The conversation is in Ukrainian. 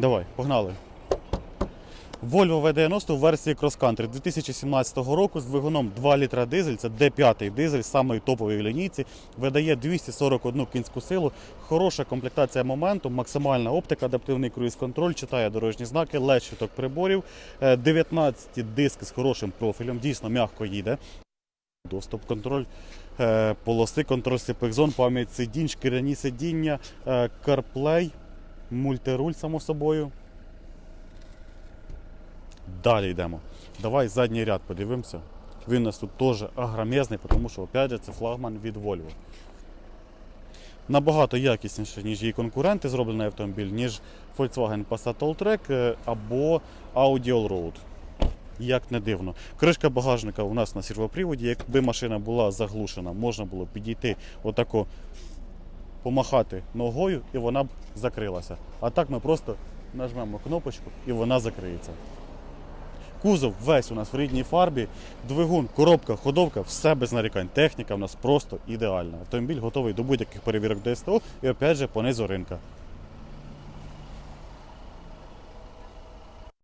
Давай, погнали. Volvo V90 в версії Cross Country 2017 року з двигуном 2 літра дизель, це D5 дизель, самої топової лінійці, видає 241 кінську силу, хороша комплектація моменту, максимальна оптика, адаптивний круїз-контроль, читає дорожні знаки, лед приборів, е, 19 диски з хорошим профілем, дійсно м'яко їде. Доступ контроль, е, полоси, контроль сипих зон, пам'ять сидінь, шкіряні сидіння, е, CarPlay, мультируль, само собою. Далі йдемо. Давай задній ряд подивимося. Він у нас тут теж агромезний, тому що, опять же, це флагман від Volvo. Набагато якісніше, ніж її конкуренти, зроблений автомобіль, ніж Volkswagen Passat Alltrack е, або Audi Allroad. Як не дивно. Кришка багажника у нас на сервоприводі. Якби машина була заглушена, можна було підійти отако помахати ногою і вона б закрилася. А так ми просто нажмемо кнопочку і вона закриється. Кузов весь у нас в рідній фарбі, двигун, коробка, ходовка, все без нарікань. Техніка в нас просто ідеальна. Автомобіль готовий до будь-яких перевірок ДСТО і опять же по низу ринка.